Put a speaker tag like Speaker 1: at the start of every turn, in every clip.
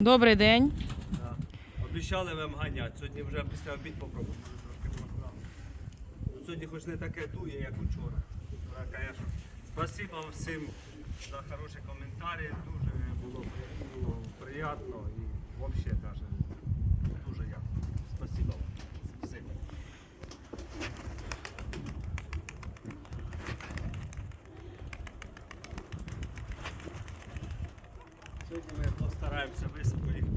Speaker 1: Добрий день.
Speaker 2: Да. Обіцяли вам ганяти. Сьогодні вже після обід попробуємо. Трошки. Ну, Сьогодні хоч не таке дує, як учора. Вчора. Спасибо всім за хороші коментарі. Дуже було приємно і взагалі даже дуже дякую. Спасибо вам. Всім. Сьогодні ми постараємося високо їх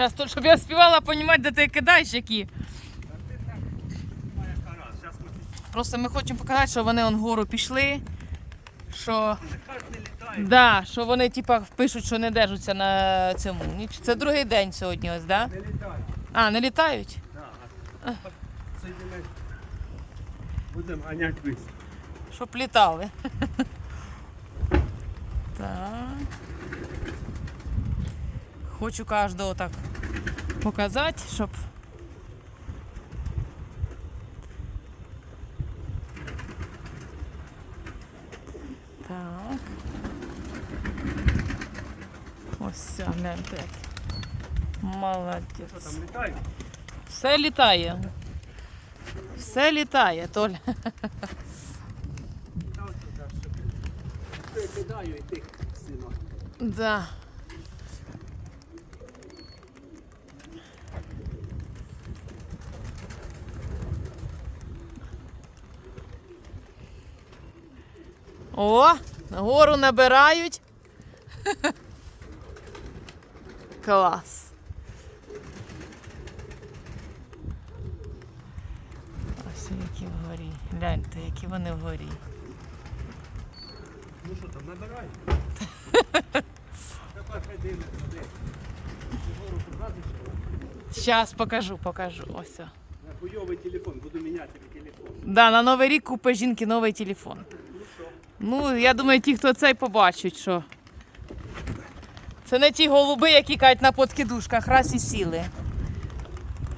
Speaker 1: Зараз тут, щоб я співала розуміти, де ти кидаєш які.
Speaker 2: Так,
Speaker 1: Просто ми хочемо показати, що вони он вгору пішли. Що, да, що вони типа пишуть, що не держаться на цьому. Це другий день сьогодні, ось, да?
Speaker 2: Не літає.
Speaker 1: А, не літають?
Speaker 2: Ми будемо ганяти вис.
Speaker 1: Щоб літали. Так. Хочу кожного так показати, щоб. Так. Ось все, гляньте. як.
Speaker 2: Що
Speaker 1: Молодець.
Speaker 2: там літає?
Speaker 1: Все літає. Все літає, Толя.
Speaker 2: Та ось так, щоб я кидаю і тих синок.
Speaker 1: Да. О, гору набирають. Клас. Ось які вгорі. Гляньте, які вони вгорі.
Speaker 2: Ну що там, набирай. Тепер хай дивиться. Показуєш?
Speaker 1: Зараз покажу, покажу. Ось.
Speaker 2: Хуйовий телефон, буду міняти телефон.
Speaker 1: Да, на Новий рік купи жінки новий телефон.
Speaker 2: Ну?
Speaker 1: Ну, я думаю, ті, хто цей побачить, що. Це не ті голуби, які кажуть на подкидушках, раз і сіли.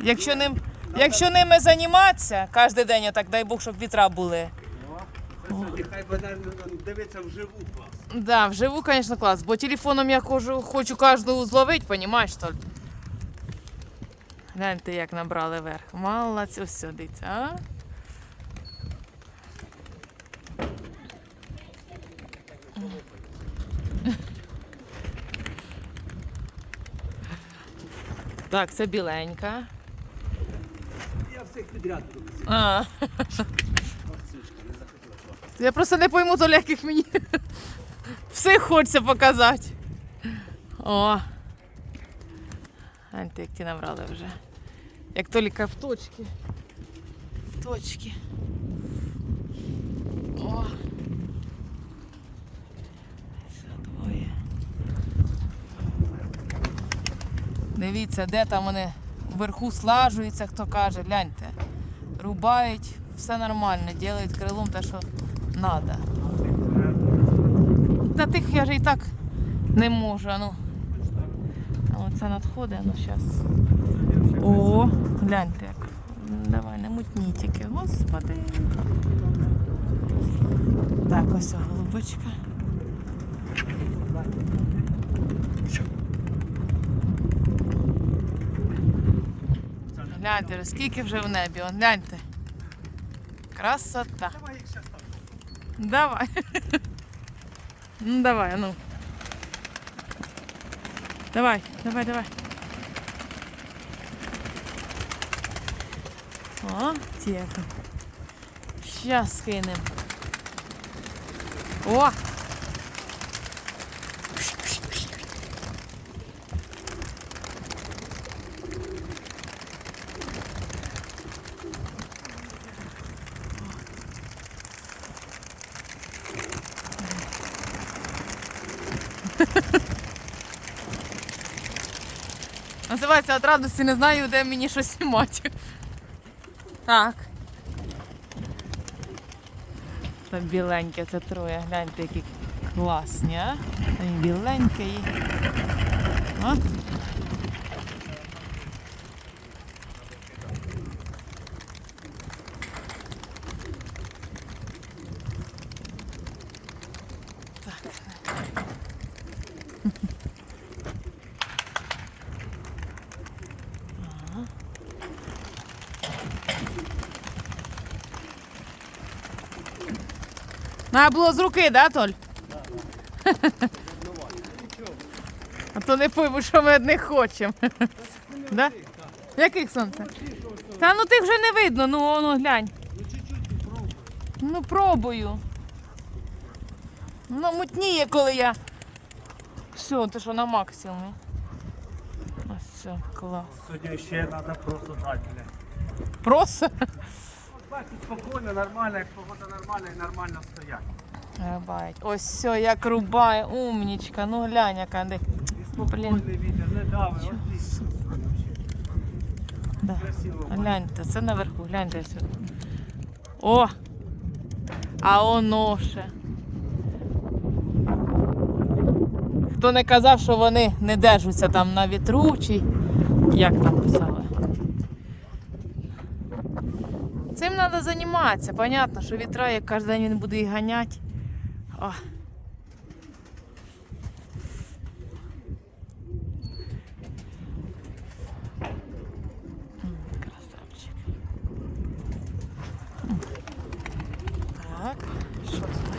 Speaker 1: Якщо, ним, якщо ними займатися кожен день, так дай Бог, щоб вітра були.
Speaker 2: Сьогодні хай вона дивиться вживу клас.
Speaker 1: Да, вживу, звісно, клас, бо телефоном я хочу, хочу кожного зловити, понімаєш, Толь? Гляньте, як набрали верх. Молодці, ось сюди, а? Так, це біленька.
Speaker 2: Я всіх підряд буду.
Speaker 1: А, я просто не пойму, Толя, яких мені всіх хочеться показати. О. Гляньте, як ті набрали вже. Як тільки в точки. В точки. О. Дивіться, де там вони вверху слажуються, хто каже, гляньте. Рубають, все нормально, роблять крилом те, що треба. Та тих я ж і так не можу. Ну. Оце надходить, ну зараз. О, гляньте як. Давай, не мутні тільки, господи. Так, ось голубочка. Гляньте, скільки вже в небі, он, гляньте. Красота.
Speaker 2: Давай їх зараз
Speaker 1: Давай. Ну давай, а ну. Давай, давай, давай. О, тіка. Щас скинемо. О! Називається від радості не знаю, де мені щось знімати. Так. Це біленьке, це троє. Гляньте, які класні, а? Там біленький. О. Треба було з руки, да, Толь? А то не пойму, що ми одних хочемо. Да? Яких сонце? Та ну тих вже не видно, ну воно глянь. Ну пробую. Ну мутніє, коли я. Все, ти що на максимумі. Ось все, клас.
Speaker 2: Сьогодні ще треба просто дати.
Speaker 1: Просто.
Speaker 2: Бачите, спокійно, нормально, як погода нормальна і нормально стоять.
Speaker 1: Рубають. Ось все, як рубає, умнічка. Ну глянь, яка де.
Speaker 2: І спокійний вітер, не дави, от
Speaker 1: Да.
Speaker 2: красиво.
Speaker 1: Гляньте, це наверху, гляньте все. О! А оно ще. Хто не казав, що вони не держаться там на вітру, чи як там писали. Цим треба займатися. Понятно, що вітра, як кожен день він буде їх ганяти. М, Красавчик. М. Так, що тут далі?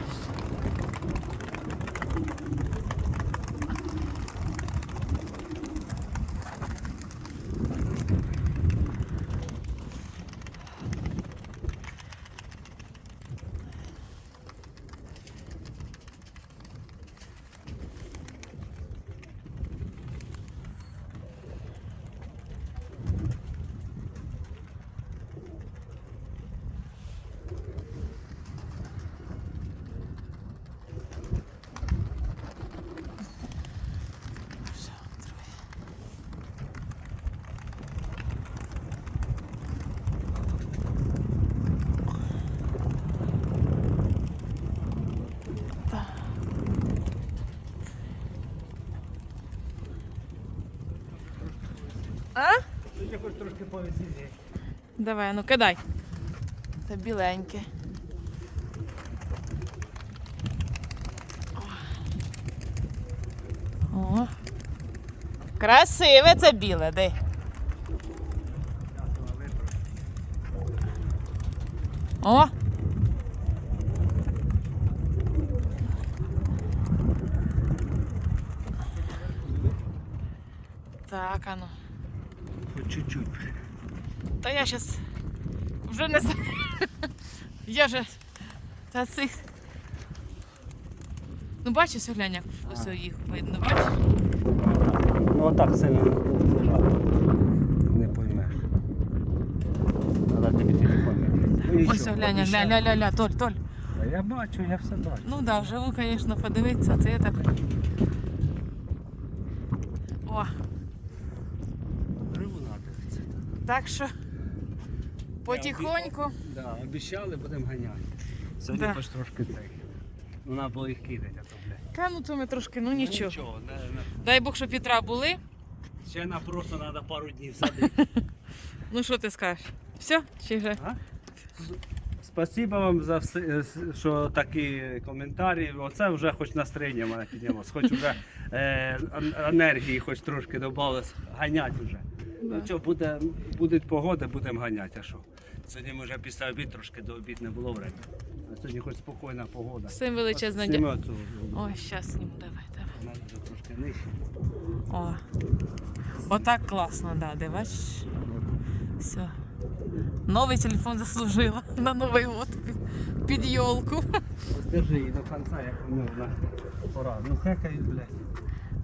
Speaker 1: Все, троє. Так. А?
Speaker 2: Сьогодні хоч трошки повеселіше.
Speaker 1: Давай, ну кидай. Це біленьке. О. Красиве це біле, де. О! Так, а ну.
Speaker 2: Хоч чуть-чуть.
Speaker 1: Та я зараз вже не знаю. Я вже та цих. Ну бачиш, глянь, як ось їх видно, бачиш?
Speaker 2: Ну отак сильно не впливати. Не поймеш. Треба тобі телефон відкрити.
Speaker 1: Ось глянь, як, ля, ля, ля, ля, Толь, Толь.
Speaker 2: А я бачу, я все бачу.
Speaker 1: Ну да, вживу, звісно, подивитися, це я так. О,
Speaker 2: Гриву надивиться.
Speaker 1: так що Потихоньку.
Speaker 2: Да, обіцяли, будемо ганяти. Сьогодні
Speaker 1: Да.
Speaker 2: трошки цей. Ну, треба було їх кидати, а то, блядь.
Speaker 1: Та ну то ми трошки, ну нічого.
Speaker 2: Нічого, не, не.
Speaker 1: Дай Бог, щоб вітра були.
Speaker 2: Ще на просто треба пару днів садити.
Speaker 1: Ну що ти скажеш? Все? Чи вже?
Speaker 2: А? Спасибо вам за все, е, що такі коментарі. Оце вже хоч настроєння мене піднялось, хоч вже е, енергії хоч трошки додалось. Ганять вже. Ну що, буде, буде погода, будемо ганяти. А що? Сьогодні ми вже після обід трошки до обід не було времени. А сьогодні хоч спокійна погода.
Speaker 1: Всім величезна дякую. Ой, щас зніму, давай, давай.
Speaker 2: У мене вже трошки нижче.
Speaker 1: О. Отак класно, да, де бачиш? Все. Новий телефон заслужила на Новий год під, під йолку.
Speaker 2: Держи її до кінця, як у нього пора. Ну хекають, блядь.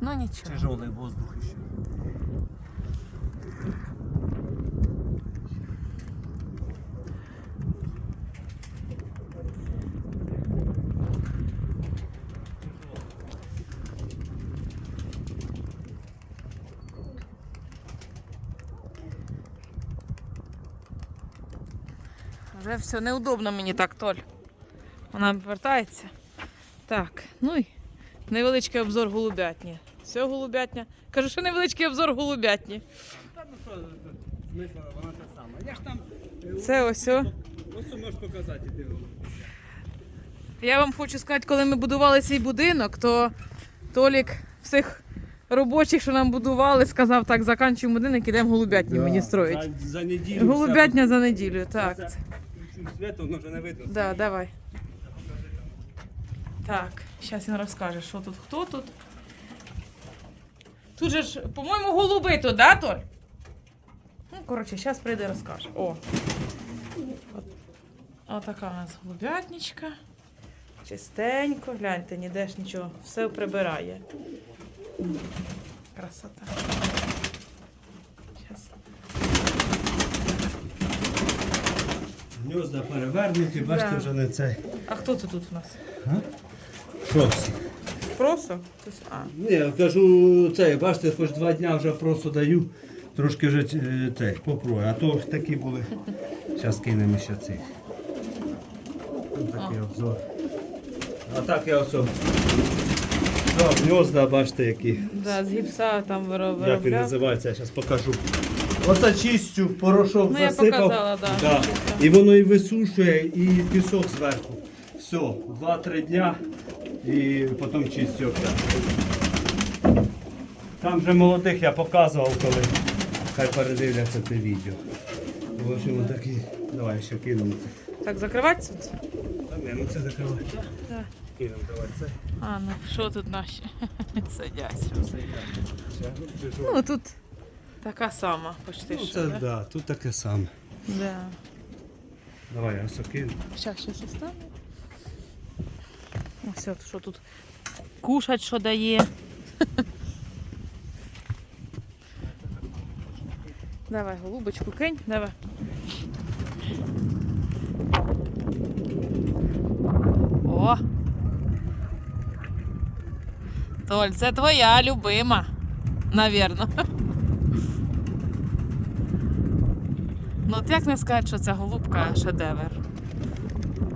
Speaker 1: Ну нічого.
Speaker 2: Тяжелый воздух еще.
Speaker 1: Все неудобно мені так, Толь. Вона вертається. Так, ну і невеличкий обзор голубятні. Все голубятня. Кажу, що невеличкий обзор голубятні.
Speaker 2: Та ну що, смисл, вона те саме. Я ж там... е,
Speaker 1: Це ось.
Speaker 2: Ось можеш показати, ти
Speaker 1: Я вам хочу сказати, коли ми будували цей будинок, то Толік всіх робочих, що нам будували, сказав так, заканчуємо будинок, ідемо голубятні мені строїть.
Speaker 2: За, за неділю.
Speaker 1: Голубятня за неділю, так.
Speaker 2: Це- Включу світ, воно вже не видно.
Speaker 1: Да, давай. Так, зараз він розкаже, що тут, хто тут. Тут же ж, по-моєму, голуби тут, да, Толь? Ну, коротше, зараз прийде розкаже. О. От, отака у нас голубятничка. Чистенько, гляньте, ніде ж нічого, все прибирає. Красота. Щас.
Speaker 2: Гнізда перевернуті, бачите,
Speaker 1: Да.
Speaker 2: вже не цей.
Speaker 1: А хто це тут у нас? Просто? Хтось- А.
Speaker 2: Ні, я кажу, це, бачите, хоч два дня вже просто даю, трошки вже е, те, попробую. А то такі були. Зараз кинемо ще цих. Ось такий обзор. А так я оце. Да, гнізда, бачите, які.
Speaker 1: Да, з гіпса там
Speaker 2: Як він
Speaker 1: виробляв.
Speaker 2: називається, я зараз покажу. Оце чистю, порошок
Speaker 1: Ну, я
Speaker 2: засипав.
Speaker 1: показала, да,
Speaker 2: Да.
Speaker 1: чисто.
Speaker 2: І воно і висушує, і пісок зверху. Все, 2-3 дня і потім чистю. Там же молодих я показував, коли хай передивляться це відео. В общем, такі. Давай ще кинемо це.
Speaker 1: Так, закривати це?
Speaker 2: Та ні, ну це закривай.
Speaker 1: Да.
Speaker 2: Кинемо, давай це.
Speaker 1: А, ну що тут наші? Сидять.
Speaker 2: Ще, що?
Speaker 1: Ну тут така сама, почти
Speaker 2: Ну,
Speaker 1: що.
Speaker 2: це
Speaker 1: да?
Speaker 2: да, тут таке саме.
Speaker 1: Да.
Speaker 2: Давай, я все кину.
Speaker 1: Щас, щас остану. Ось от, що тут кушать, що дає. Давай, голубочку кинь, давай. О! Толь, це твоя любима, навірно. Ну, от як не сказати, що ця голубка шедевр.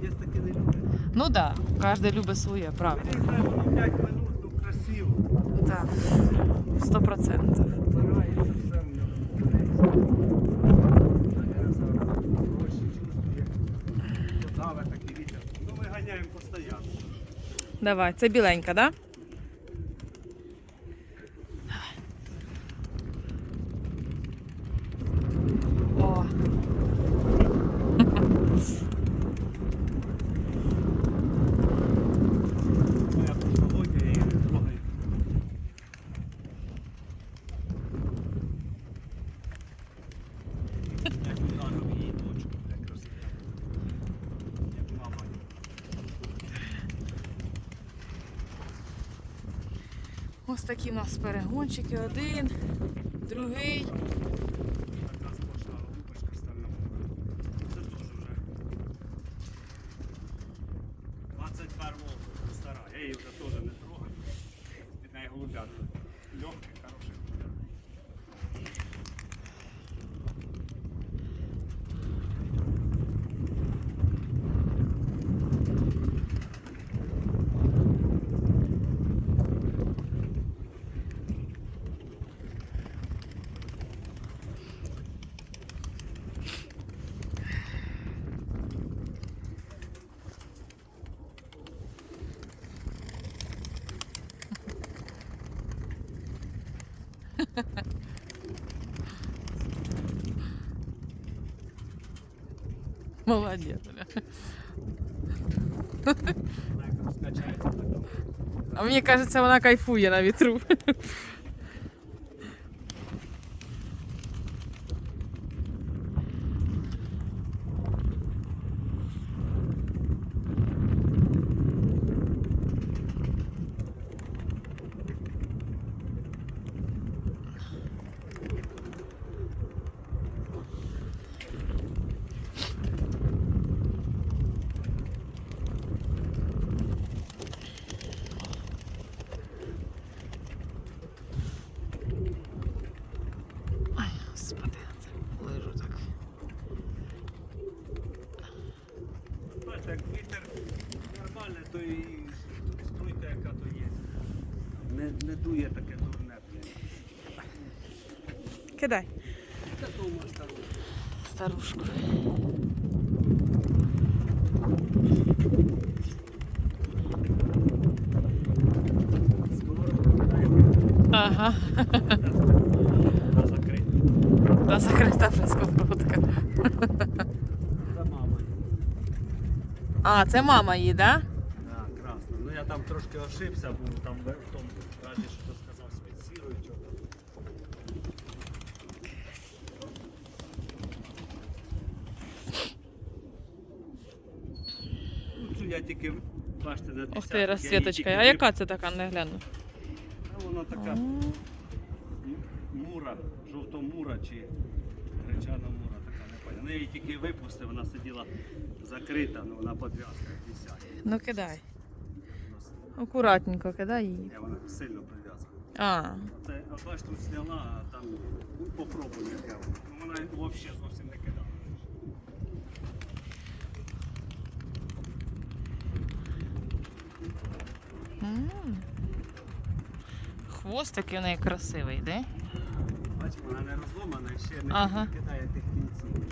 Speaker 2: Є таке не люблять.
Speaker 1: Ну так, да, кожен любить своє, правда.
Speaker 2: Мені треба було 5 минут, ну красиво.
Speaker 1: Так, сто процентів.
Speaker 2: Ну.
Speaker 1: Давай, це біленька, да? О.
Speaker 2: Моя технологія я її не трогаю. Як ударив її точку, як розстріляв. Як мама.
Speaker 1: В нас перегончики. Один, другий.
Speaker 2: Така сплошна голубочка стальна. Це теж вже 21 стара. Я її вже теж не трогаю. Від неї голубятка. Легкий, хороший голубятка. Там.
Speaker 1: А мне кажется, вона кайфує на вітру. Господи, це лежу так.
Speaker 2: Бачите, як вітер нормальний, то і струйка, яка то є. Не, не дує таке дурне, блін.
Speaker 1: Кидай.
Speaker 2: Це.
Speaker 1: Старушку. Ага.
Speaker 2: Та закрити.
Speaker 1: Та закрита вже сковородка.
Speaker 2: За мамою.
Speaker 1: А, це мама її, так? Да?
Speaker 2: Так, красно. Ну я там трошки ошибся, був там в в тому разі, що ти сказав спецірую чого. Ну, цю я тільки, бачите, на
Speaker 1: Ох ти, розсвіточка. А яка це така, не гляну?
Speaker 2: А Вона така мура, жовтомура чи гречана мура така, не пам'ятаю. Ну я її тільки випустив, вона сиділа закрита, ну вона подв'язка висять.
Speaker 1: Ну кидай. Акуратненько кидай її.
Speaker 2: Я вона сильно прив'язана.
Speaker 1: А,
Speaker 2: Це, от бач, сняла, а там ну, попробуй яке воно. Ну, Вона взагалі зовсім
Speaker 1: хвост такий у неї красивий, де?
Speaker 2: Бач, вона не розломана, ще не
Speaker 1: Ага.
Speaker 2: кидає тих кінців.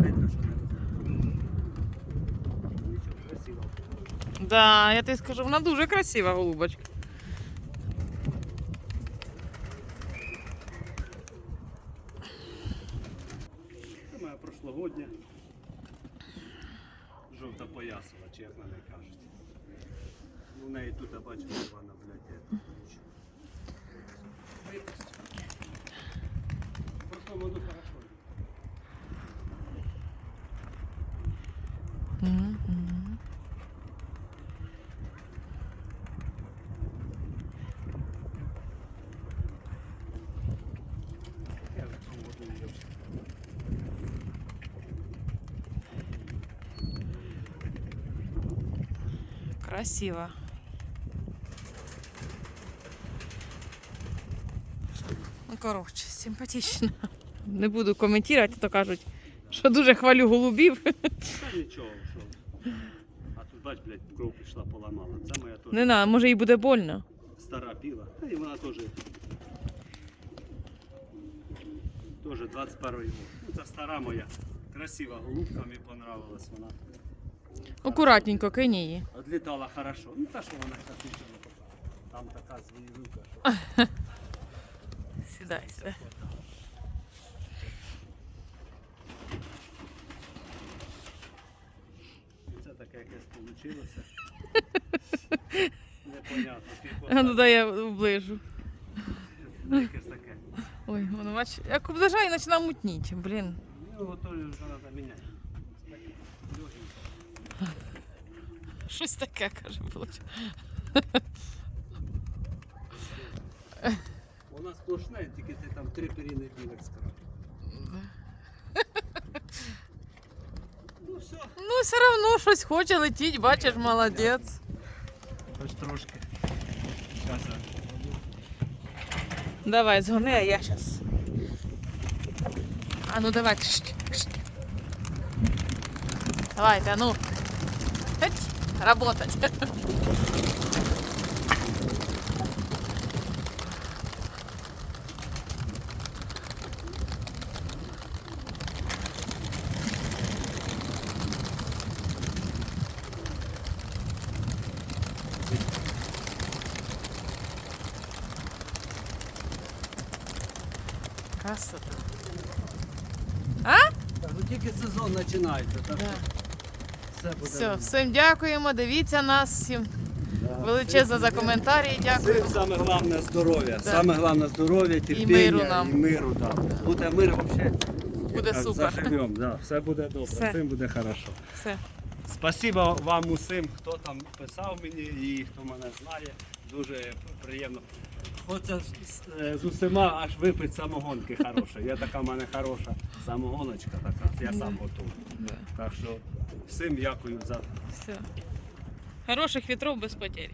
Speaker 2: Видно, що не. Нічого, красиво.
Speaker 1: Да, я тобі скажу, вона дуже красива, голубочка.
Speaker 2: Це моя прошлогодня. Жовта поясова, чи як на неї кажуть. Ну, в неї тут, я бачу, вона, блядь, є. В прошлом году хорошо.
Speaker 1: М, м.
Speaker 2: Я в цьому году не дивився.
Speaker 1: Красиво. Ну, коротше, симпатично. Не буду коментувати, то кажуть, що дуже хвалю голубів.
Speaker 2: Та нічого, що. А тут, бач, блядь, кров пішла, поламала. Це моя теж
Speaker 1: Не на, може їй буде больно.
Speaker 2: стара піла. Та і вона теж. Теж 21 год. Ну, це стара моя. Красива голубка, мені понравилась вона.
Speaker 1: Акуратненько кинь її.
Speaker 2: Одлітала хорошо. Ну та що вона показала. Там така звірюка, що.
Speaker 1: Сідай, сідай.
Speaker 2: Це таке якесь вийшло. Непонятно.
Speaker 1: А ну дай я оближу.
Speaker 2: Якесь таке.
Speaker 1: Ой, воно бач, як оближаю, починає мутніти, блін.
Speaker 2: Ну, ото вже треба міняти. Це таке легеньке.
Speaker 1: Щось таке, каже, було.
Speaker 2: Вона сплошна, тільки ти там три періни білих скрав. Ну все.
Speaker 1: Ну, все одно щось хоче летіть, бачиш, молодець.
Speaker 2: Хоч трошки. Зараз.
Speaker 1: Давай, згони, а я зараз. А ну давай. Шт, шт. Давайте, а ну. Геть, работать.
Speaker 2: Тільки сезон починається, так
Speaker 1: Да.
Speaker 2: все буде.
Speaker 1: Все, всім дякуємо, дивіться нас, всім
Speaker 2: Да.
Speaker 1: величезно за коментарі. Дякую.
Speaker 2: Всім саме головне здоров'я.
Speaker 1: Да.
Speaker 2: Саме головне здоров'я, терпіння
Speaker 1: миру нам.
Speaker 2: І миру, да. Буде мир взагалі.
Speaker 1: Буде супер.
Speaker 2: Заживемо, да. все буде добре,
Speaker 1: Все.
Speaker 2: всім буде хорошо.
Speaker 1: Все.
Speaker 2: Спасибо вам усім, хто там писав мені і хто мене знає. Дуже приємно. Хочеться з, з- е, усіма аж випити самогонки хороша. Є така в мене хороша самогоночка така, я сам готую. Так що всім дякую за
Speaker 1: Все. Хороших вітров без потерь.